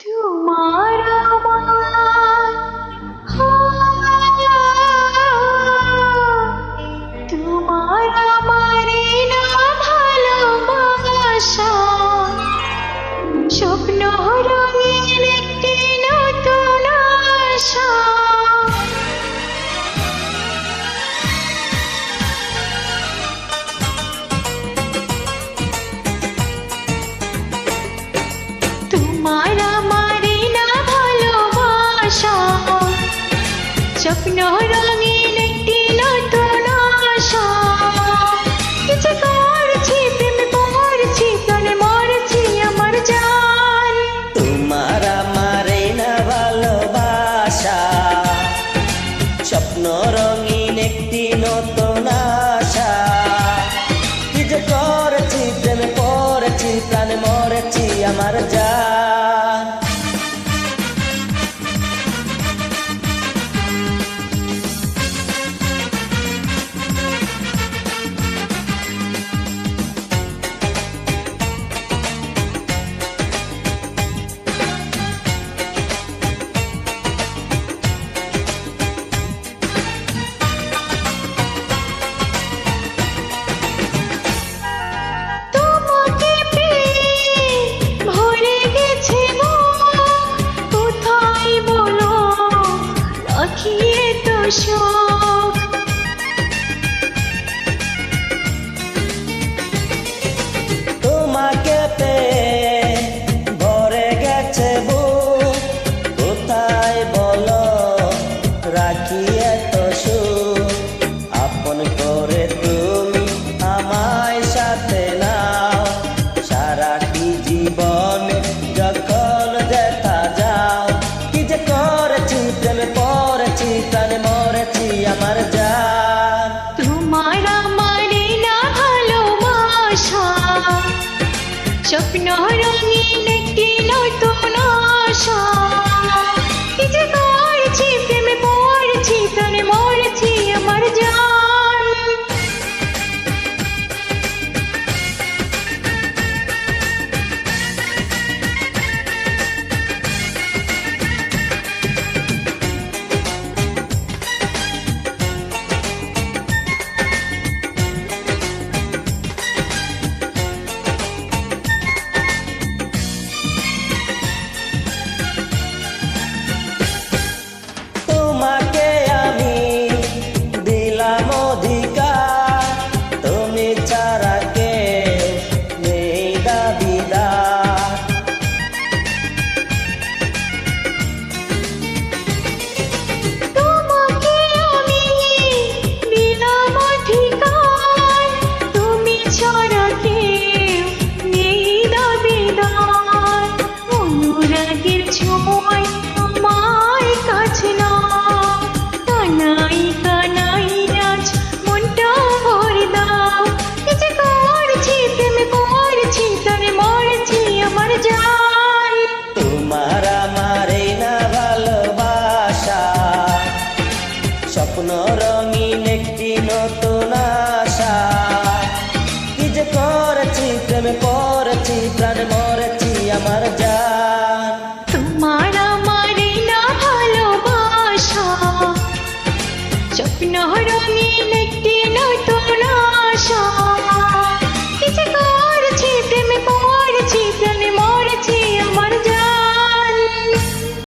তোমার স্বপ্ন রঙিন একটি নতুন আশা। কিছু করছি, প্রেমে পড়ছি প্রাণে মরছি আমার জান। তোমার আমারে না ভালোবাসা। স্বপ্ন রঙিন একটি নতুন আশা। কি যে করেছি, প্রেমে পড়েছি প্রাণে মরেছি আমার জান। তোমাকে পেয়ে ভরে গেছে বুক কোথায় বলো রাখি এত সুখ আপন তোমার আমার না ভালোবাসা স্বপ্ন